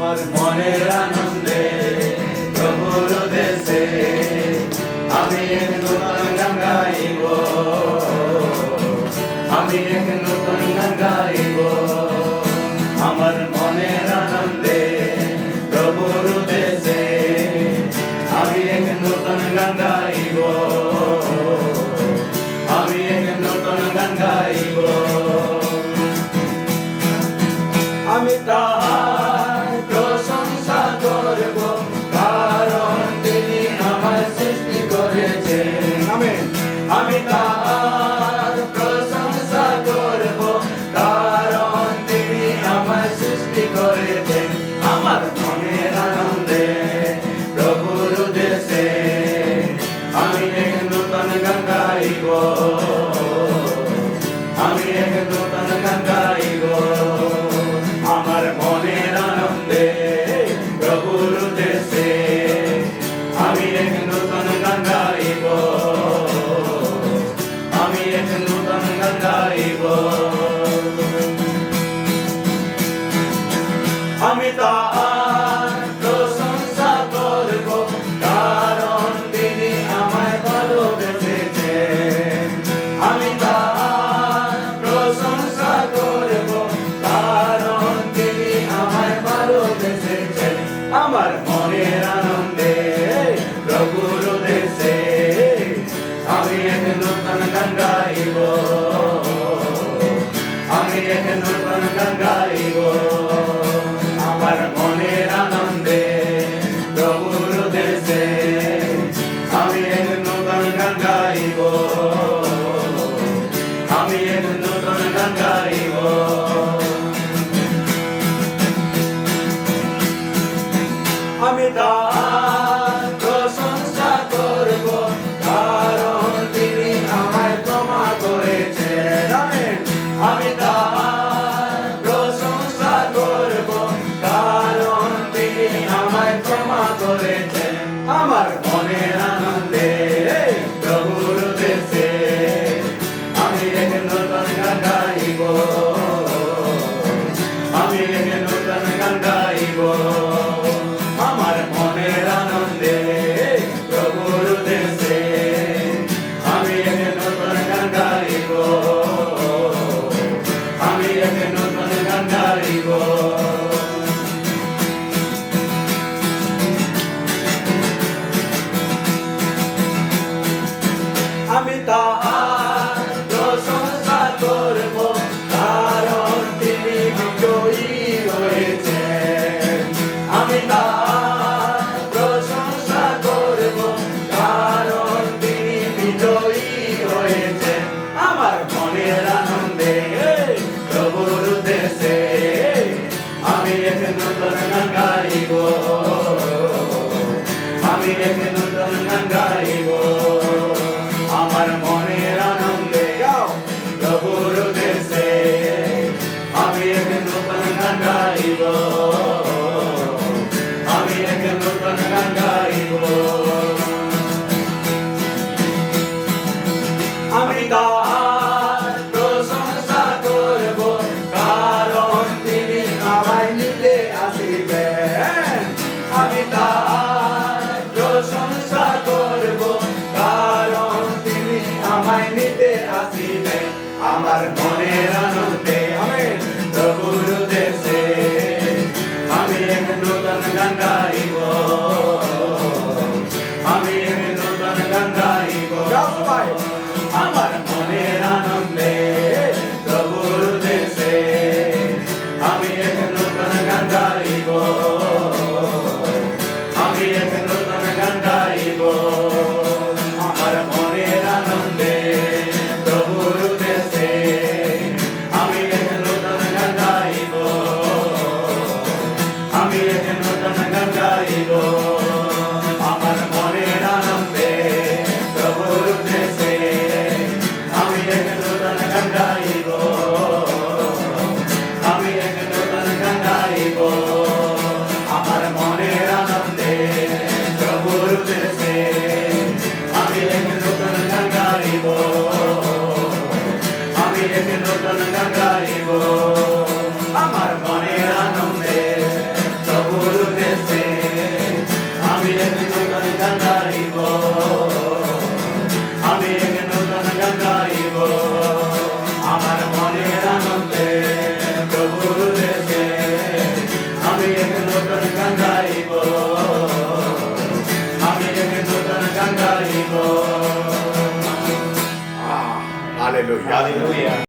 আমার মনের আনন্দে প্রভুর দেশে আমি এক নূতন গান গাইব আমি এক নূতন গাইব নূতন গঙ্গাইব আমার মনের আনন্দে। প্রভুর দেশে আমি এক নূতন গান গাইব। আমি এক নূতন গান গাইব। আমার মনের আনন্দে প্রভুর দেশে আমি এক নূতন গান গাইব। Amida. 아 আমার মনের আমি এক নতুন গান গাইব আমার মনের আনন্দে সবুর দেশে আমি এক নতুন গান গাইব আমি এক নতুন গান গাইব। আমার মনের আনন্দে প্রভুর দেশে আমি এক নতুন Hallelujah.